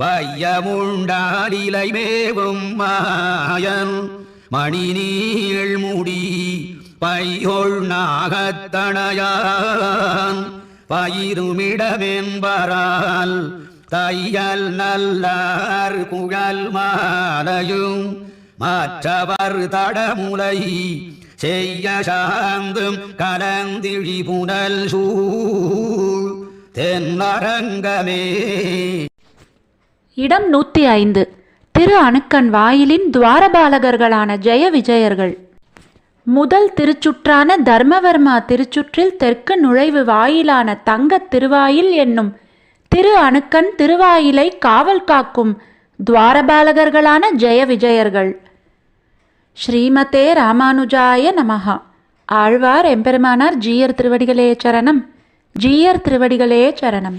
வையமுண்டாடிலை மேவும் மாயன் மணி நீள் முடி பையொள் நாகத்தணையான் பயிருமிடமென்பரால் தையல் நல்லார் குழல் மாலையும் மற்றவர் தடமுலை செய்ய சாந்தும் கலந்திழி புனல் சூழ் தென்னரங்கமே இடம் நூற்றி ஐந்து. திரு அணுக்கன் வாயிலின் துவாரபாலகர்களான ஜெய விஜயர்கள். முதல் திருச்சுற்றான தர்மவர்மா திருச்சுற்றில் தெற்கு நுழைவு வாயிலான தங்கத் திருவாயில் என்னும் திரு அணுக்கன் திருவாயிலை காவல் காக்கும் துவாரபாலகர்களான ஜெய விஜயர்கள். ஸ்ரீமதே ராமானுஜாய நமஹா. ஆழ்வார் எம்பெருமானார் ஜீயர் திருவடிகளே சரணம். ஜீயர் திருவடிகளே சரணம்.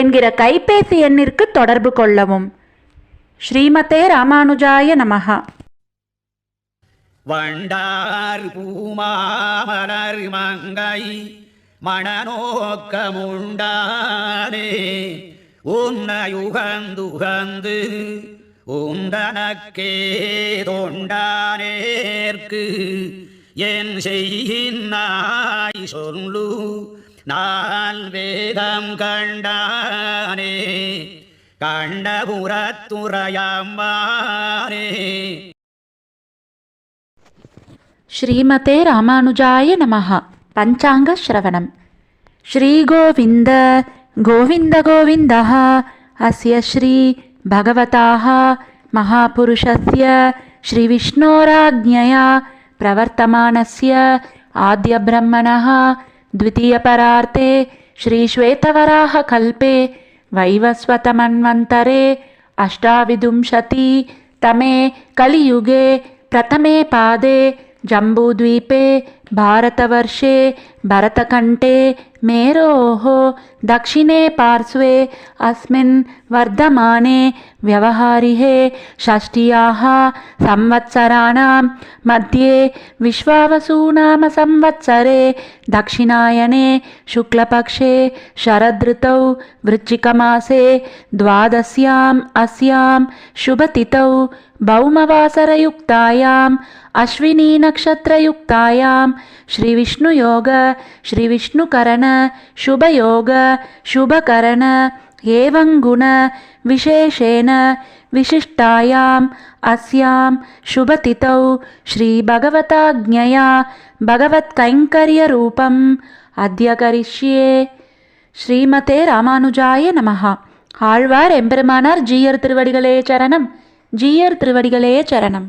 என்கிற கைபேசி எண்ணிற்கு தொடர்பு கொள்ளவும். ஸ்ரீமதே ராமானுஜாய நமகா வண்டார் பூமாமலர் மங்கை மணநோக்கமுண்டானே உன்னையுகந்துகந்து உந்தனக்கே தொண்டானேற்கு என் செய்கின்னாய் சொல்லு நான் வேதம் கண்டானே கண்டபுரத்துறையம்மானே ஸ்ரீமதே ராமானுஜாய நமஹா பஞ்சாங்க ஸ்ரவணம் ஸ்ரீகோவிந்த கோவிந்த கோவிந்தः அஸ்ய ஸ்ரீ பகவதாः महापुरुषस्य श्रीविष्णोराज्ञया ప్రవర్తమానస్య ఆద్యబ్రహ్మణ ద్వితీయపరార్తే శ్రీశ్వేతవరాహకల్పే వైవస్వతమన్వంతరే అష్టావిదుంశతి తమే కలియుగే ప్రథమే పాదే జంబూద్వీపే భారతవర్షే భరతకంఠే मेरोः दक्षिणे पार्श्वे अस्मिन् वर्धमाने व्यवहारिहे षष्ट्याः संवत्सराणां मध्ये विश्वावसूनाम संवत्सरे दक्षिणायने शुक्लपक्षे शरदृतौ वृश्चिकमासे द्वादश्याम् अस्यां शुभतिथौ भौमवासरयुक्तायाम् अश्विनीनक्षत्रयुक्तायां श्रीविष्णुयोग श्रीविष्णुकरण शुभयोग शुभकरण एवं गुण विशेषेण विशिष्टायाम् अस्यां शुभतिथौ श्रीभगवताज्ञया भगवत्कैङ्कर्यरूपम् अद्य करिष्ये ஸ்ரீமதே ராமானுஜாய நமஹா ஆழ்வார் எம்பெருமானார் ஜீயர் திருவடிகளே சரணம் ஜீயர் திருவடிகளே சரணம்